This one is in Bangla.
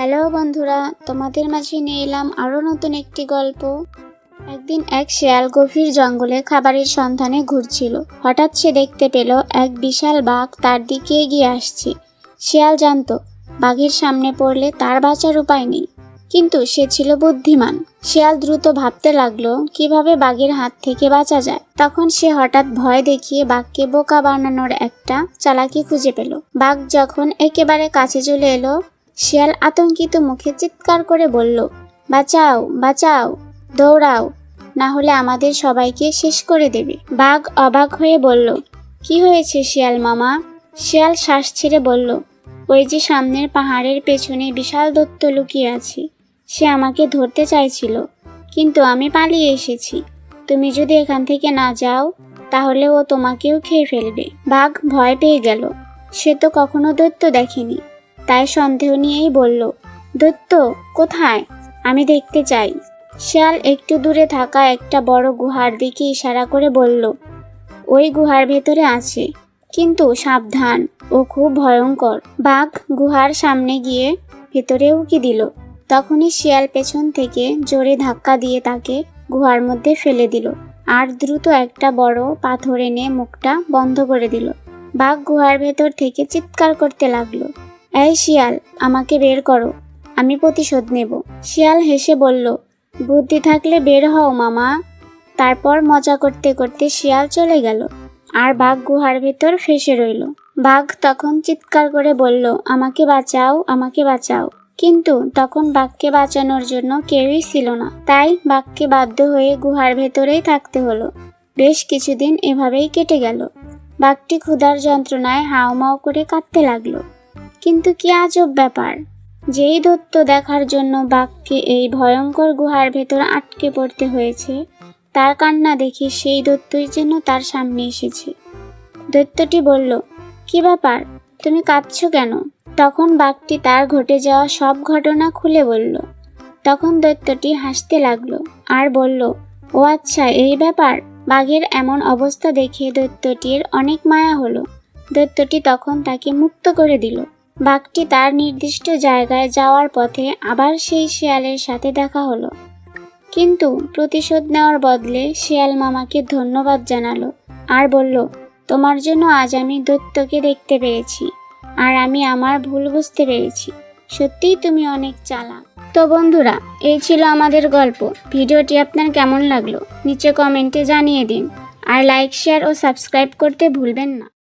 হ্যালো বন্ধুরা, তোমাদের মাঝে নিয়ে এলাম আরও নতুন একটি গল্প। একদিন এক শেয়াল গভীর জঙ্গলে খাবারের সন্ধানে ঘুরছিল। হঠাৎ সে দেখতে পেল এক বিশাল বাঘ তার দিকে এগিয়ে আসছে। শেয়াল জানতো, বাঘের সামনে পড়লে তার বাঁচার উপায় নেই। কিন্তু সে ছিল বুদ্ধিমান। শেয়াল দ্রুত ভাবতে লাগল, কীভাবে বাঘের হাত থেকে বাঁচা যায়। তখন সে হঠাৎ ভয় দেখিয়ে বাঘকে বোকা বানানোর একটা চালাকি খুঁজে পেল। বাঘ যখন একেবারে কাছে চলে এলো শিয়াল আতঙ্কিত মুখে চিৎকার করে বলল, বাঁচাও বাঁচাও, দৌড়াও, না হলে আমাদের সবাইকে শেষ করে দেবে। বাঘ অবাক হয়ে বলল, কি হয়েছে শিয়াল মামা? শিয়াল শ্বাস ছেড়ে বলল, ওই যে সামনের পাহাড়ের পেছনে বিশাল দত্ত লুকিয়ে আছে। সে আমাকে ধরতে চাইছিল, কিন্তু আমি পালিয়ে এসেছি। তুমি যদি এখান থেকে না যাও, তাহলে ও তোমাকেও খেয়ে ফেলবে। বাঘ ভয় পেয়ে গেল। সে তো কখনো দৈত্য দেখেনি। তাই সন্দেহ নিয়েই বলল দত্ত কোথায়? আমি দেখতে চাই। শিয়াল একটু দূরে থাকা একটা বড় গুহার দিকে ইশারা করে বলল, ওই গুহার ভেতরে আছে, কিন্তু সাবধান, ও খুব ভয়ঙ্কর। বাঘ গুহার সামনে গিয়ে ভেতরে উকি দিল। তখনই শিয়াল পেছন থেকে জোরে ধাক্কা দিয়ে তাকে গুহার মধ্যে ফেলে দিল আর দ্রুত একটা বড় পাথর এনে মুখটা বন্ধ করে দিল। বাঘ গুহার ভেতর থেকে চিৎকার করতে লাগল। এই শিয়াল, আমাকে বের করো। আমি প্রতিশোধ নেব। শিয়াল হেসে বলল, বুদ্ধি থাকলে বের হও মামা। তারপর মজা করতে করতে শিয়াল চলে গেল। আর বাঘ গুহার ভেতর ফেসে রইল। বাঘ তখন চিৎকার করে বলল, আমাকে বাঁচাও আমাকে বাঁচাও। কিন্তু তখন বাঘকে বাঁচানোর জন্য কেউই ছিল না। তাই বাঘকে বাধ্য হয়ে গুহার ভেতরেই থাকতে হলো। বেশ কিছুদিন এভাবেই কেটে গেল। বাঘটি ক্ষুধার যন্ত্রণায় হাউমাউ করে কাঁদতে লাগল। কিন্তু কি আজব ব্যাপার? যেই দত্ত দেখার জন্য বাঘকে এই ভয়ঙ্কর গুহার ভেতর আটকে পড়তে হয়েছে, তার কান্না দেখে সেই দত্তই যেন তার সামনে এসেছে। দৈত্যটি বলল, কি ব্যাপার? তুমি কাঁদছো কেন? তখন বাঘটি তার ঘটে যাওয়া সব ঘটনা খুলে বলল। তখন দৈত্যটি হাসতে লাগল আর বলল, ও আচ্ছা এই ব্যাপার? বাঘের এমন অবস্থা দেখে দৈত্যটির অনেক মায়া হলো। দৈত্যটি তখন তাকে মুক্ত করে দিল। বাঘটি তার নির্দিষ্ট জায়গায় যাওয়ার পথে আবার সেই শিয়ালের সাথে দেখা হলো। কিন্তু প্রতিশোধ নেওয়ার বদলে শিয়াল মামাকে ধন্যবাদ জানালো আর বলল, তোমার জন্য আজ আমি দৈত্যকে দেখতে পেরেছি আর আমি আমার ভুল বুঝতে পেরেছি। সত্যিই তুমি অনেক চালাক। তো বন্ধুরা, এই ছিল আমাদের গল্প। ভিডিওটি আপনার কেমন লাগল? নিচে কমেন্টে জানিয়ে দিন। আর লাইক, শেয়ার ও সাবস্ক্রাইব করতে ভুলবেন না।